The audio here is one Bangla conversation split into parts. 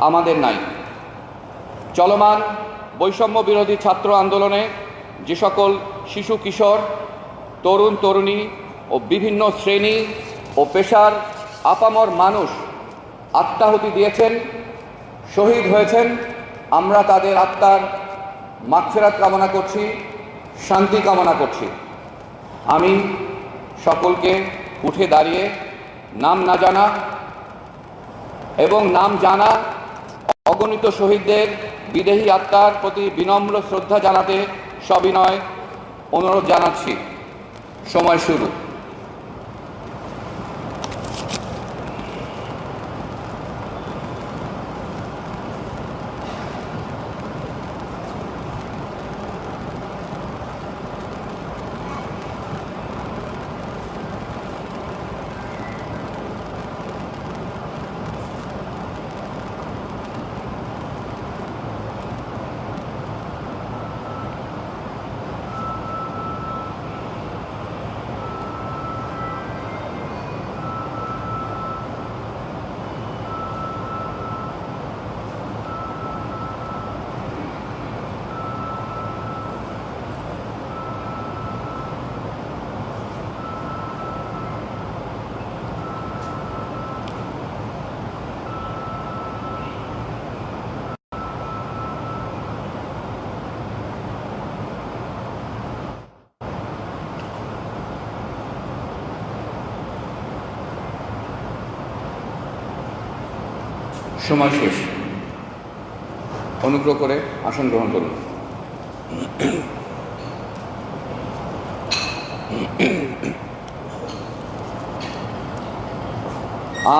আমাদের নাই। চলমান বৈষম্য বিরোধী ছাত্র আন্দোলনে যে সকল শিশু, কিশোর, তরুণ, তরুণী ও বিভিন্ন শ্রেণি ও পেশার আপামর মানুষ আত্মাহুতি দিয়েছেন, শহীদ হয়েছেন, আমরা তাদের আত্মার মাগফেরাত কামনা করছি, শান্তি কামনা করছি। আমি সকলকে উঠে দাঁড়িয়ে নাম না জানা এবং নাম জানা অগণিত শহীদদের বিদেহী আত্মার প্রতি বিনম্র শ্রদ্ধা জানাতে সবিনয় অনুরোধ জানাচ্ছি। সময় শুরু। সময় শেষ। অনুগ্রহ করে আসন গ্রহণ করুন।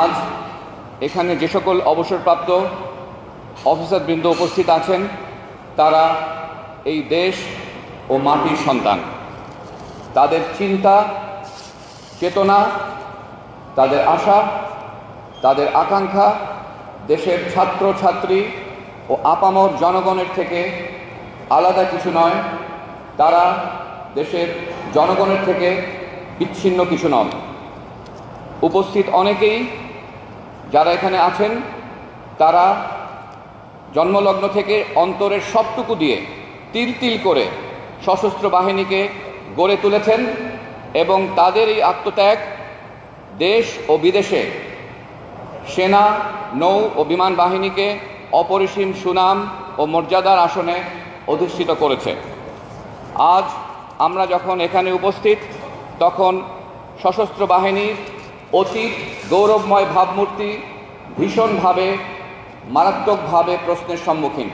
আজ এখানে যে সকল অবসরপ্রাপ্ত অফিসারবৃন্দ উপস্থিত আছেন, তারা এই দেশ ও মাটির সন্তান। তাদের চিন্তা, চেতনা, তাদের আশা, তাদের আকাঙ্ক্ষা দেশের ছাত্র ছাত্রী ও আপামর জনগণের থেকে আলাদা কিছু নয়, তারা দেশের জনগণের থেকে বিচ্ছিন্ন কিছু নন। উপস্থিত অনেকেই যারা এখানে আছেন, তারা জন্মলগ্ন থেকে অন্তরের সবটুকু দিয়ে তিল তিল করে সশস্ত্র বাহিনীকে গড়ে তুলেছেন এবং তাদের এই আত্মত্যাগ দেশ ও বিদেশে সেনা, নৌ ও বিমান বাহিনীকে অপরিসীম সুনাম ও মর্যাদার আসনে অধিষ্ঠিত করেছে। আজ আমরা যখন এখানে উপস্থিত, তখন সশস্ত্র বাহিনীর অতীত গৌরবময় ভাবমূর্তি ভীষণভাবে, মারাত্মকভাবে প্রশ্নের সম্মুখীন।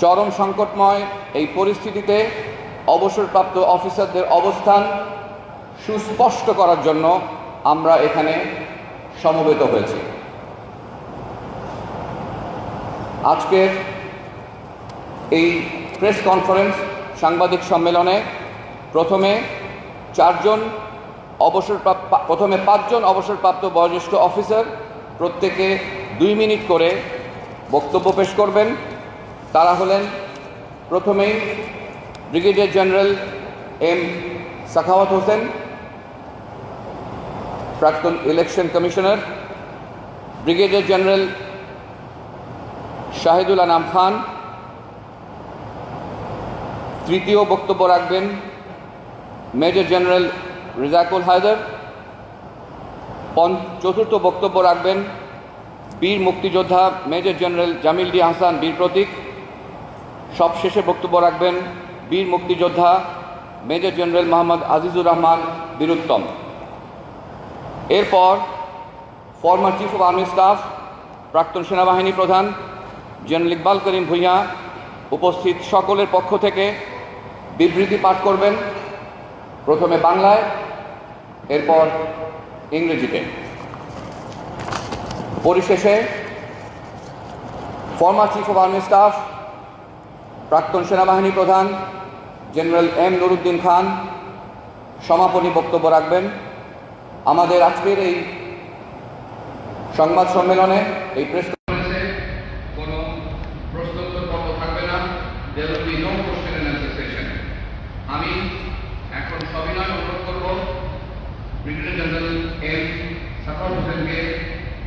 চরম সংকটময় এই পরিস্থিতিতে অবসরপ্রাপ্ত অফিসারদের অবস্থান সুস্পষ্ট করার জন্য আমরা এখানে সমবেত হয়েছি। আজকের এই প্রেস কনফারেন্স, সাংবাদিক সম্মেলনে প্রথমে চারজন অবসরপ্রাপ্ত প্রথমে পাঁচজন অবসরপ্রাপ্ত বয়োজ্যেষ্ঠ অফিসার প্রত্যেকে দুই মিনিট করে বক্তব্য পেশ করবেন। তারা হলেন প্রথমেই brigadier general M Sakhawat Hossain প্রাক্তন election commissioner brigadier general Shahidul Anam Khan. তৃতীয় বক্তব্য রাখবেন মেজর জেনারেল রিজাকুল হায়দার। চতুর্থ বক্তব্য রাখবেন বীর মুক্তিযোদ্ধা major general Jamil D Hasan Bir Protik. সবশেষে বক্তব্য রাখবেন বীর মুক্তিযোদ্ধা মেজর জেনারেল মোহাম্মদ আজিজুর রহমান বীরুত্তম। এরপর former chief of army staff প্রাক্তন সেনাবাহিনী প্রধান জেনারেল ইকবাল করিম ভূঁইয়া উপস্থিত সকলের পক্ষ থেকে বিবৃতি পাঠ করবেন। প্রথমে বাংলায়, এরপর ইংরেজিতে। পরিশেষে former chief of army staff প্রাক্তন সেনাবাহিনী প্রধান জেনারেল এম নুরুদ্দিন খান সমাপনী বক্তব্য রাখবেন। আমাদের আজকের এই সংবাদ সম্মেলনে এই প্রেস কোনো প্রশ্নোত্তর পর্ব থাকবে না there will be no question আমি এখন সবিনয় অনুরোধ করব ব্রিগেডিয়ার জেনারেল এম সাফার হোসেনকে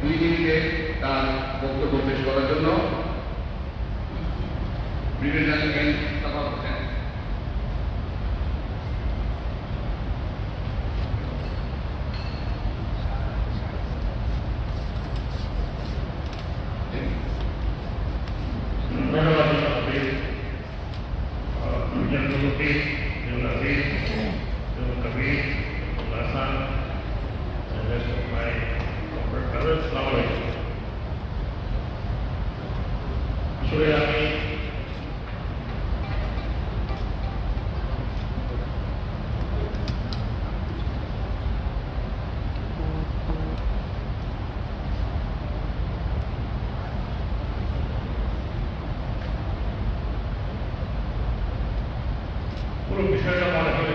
দুই মিনিটে তার বক্তব্য পেশ করার জন্য। ব্রিগেডিয়ার জেনারেল এম আসলে আমি পুরো বিষয়টা মনে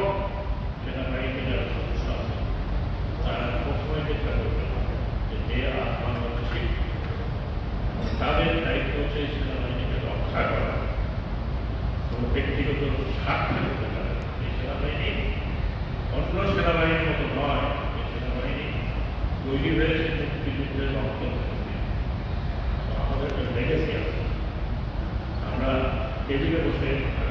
que viven ustedes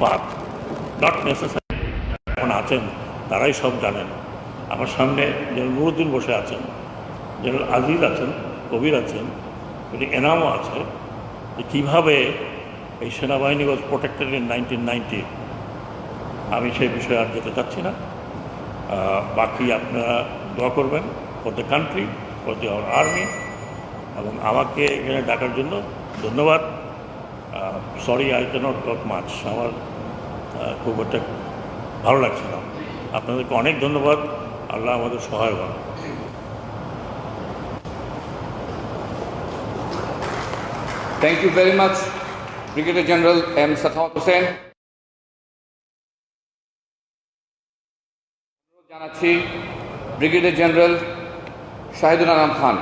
park not necessary এখন আছেন, তারাই সব জানেন। আমার সামনে যেন নুরুদ্দিন বসে আছেন যেন আজিজ আছেন, কবির আছেন উনি এনামও আছে যে কীভাবে এই সেনাবাহিনী was protected in nineteen ninety আমি সেই বিষয়ে আর যেতে চাচ্ছি না। বাকি আপনারা দোয়া করবেন for the country for the our army এবং আমাকে এখানে ডাকার জন্য ধন্যবাদ। Sorry I can't talk much আমার খুব একটা ভালো লাগছে না। আপনাদেরকে অনেক ধন্যবাদ। আল্লাহ আমাদের সহায় হন thank you very much brigadier general M Sakhawat Hossain জানাচ্ছি ব্রিগেডিয়ার জেনারেল শাহিদুল আনাম খান।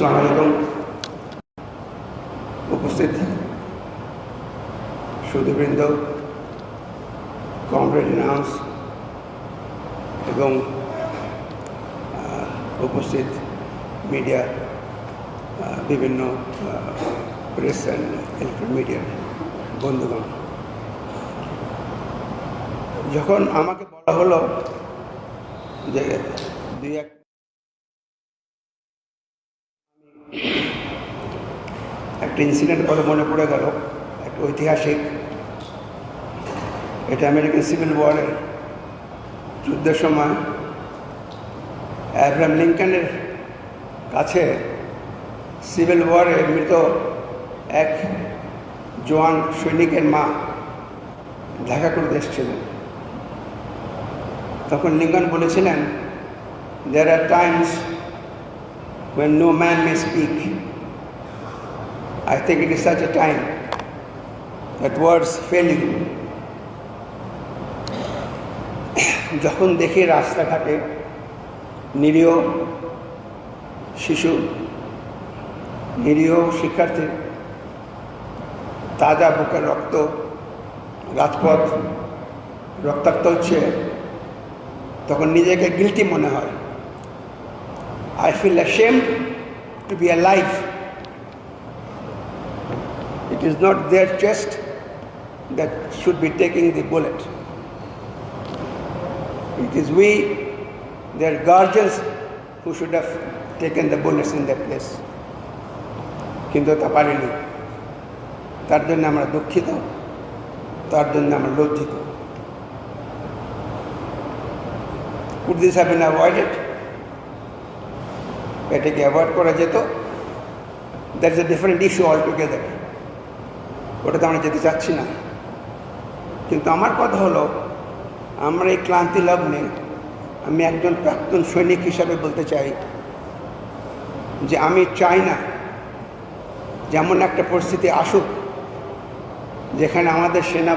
আলাইকুম। উপস্থিত সুদীবৃন্দ কমরেড নাউন্স এবং উপস্থিত মিডিয়া বিভিন্ন প্রেস অ্যান্ড ইলেকট্রনিক মিডিয়ার বন্ধুগণ। যখন আমাকে বলা হলো যে দুই এক একটা ইনসিডেন্ট কথা মনে পড়ে গেল, একটা ঐতিহাসিক। এটা আমেরিকান সিভিল ওয়ারের যুদ্ধের সময়। অ্যাব্রাহাম লিঙ্কনের কাছে সিভিল ওয়ারে মৃত এক জোয়ান সৈনিকের মা দেখা করতে এসেছিলেন তখন লিঙ্কন বলেছিলেন there are times when no man may speak I think it is such a time that words fail you. যখন দেখি রাস্তাঘাটে নিরীহ শিশু, নিরীহ শিক্ষার্থী, তাজা বুকের রক্ত, রাজপথ রক্তাক্ত হচ্ছে, তখন নিজেকে গিলটি মনে হয় I feel ashamed to be alive. It is not their chest that should be taking the bullet. It is we, their guardians, who should have taken the bullets in their place. কিন্তু তা পারিনি তার জন্য আমরা দুঃখিত তার জন্য আমরা লজ্জিত Could this have been avoided? এটাকে অ্যাভয়েড করা যেত। That is a different issue altogether ওটাতে আমরা যেতে চাচ্ছি না। কিন্তু আমার কথা হলো, আমরা এই ক্লান্তি লগ্নে আমি একজন প্রাক্তন সৈনিক হিসাবে বলতে চাই যে আমি চাই না যেমন একটা পরিস্থিতি আসুক যেখানে আমাদের সেনা